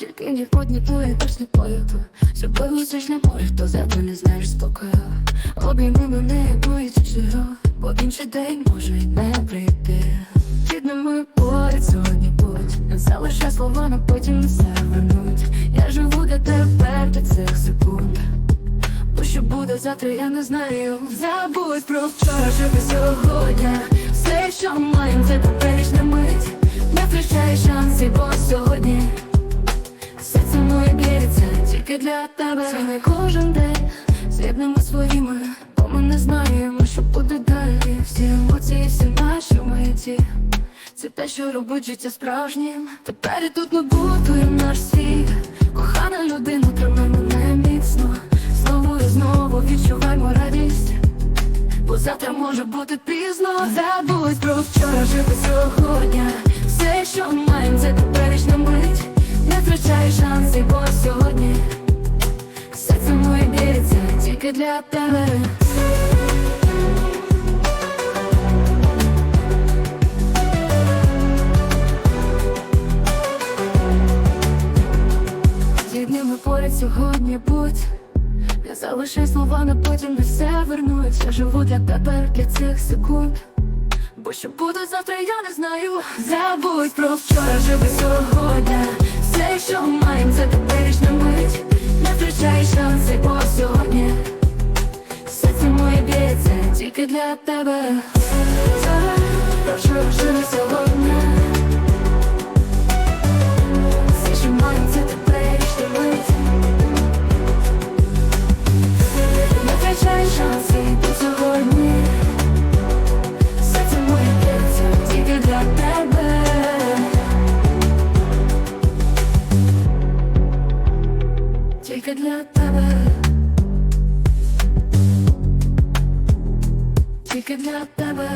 Тільки твоє, аж не поїду Зробив усе ж не може, хто завтра не знаєш спокою. Обійми мене, боїться чого Бо інший день може й не прийти. Підними поряд сьогодні будь. Не залишай слова, на потім все вернуть. Я живу для тебе для цих секунд. Бо що буде завтра, я не знаю. Забудь про вчора, живи сьогодні. Все, що маємо, це для тебе. Не кожен день. З'єднемо своїми, бо ми не знаємо, що буде далі. Всі емоції, всі наші миті. Це те, що робить життя справжнім. Тепер і тут ми будуємо наш світ. Кохана людина, тримай мене міцно. Знову і знову відчуваємо радість. Бо завтра може бути пізно. Забудь про вчора, живи сьогодні. Все, що маємо, це теперішня мить тільки для тебе. Зійдемо поряд сьогодні будь. Не залишай слова на потім не все вернуть Я живу для тебе для цих секунд. Бо що буде завтра, я не знаю. Забудь про вчора, живи сьогодні. Все, що маємо, для тебе. Прошу, живи сьогодні Все, що це теперішня мить Не втрачай шанси, бо сьогодні. Серце моє б'ється тільки для тебе. Тільки для тебе Тільки для тебе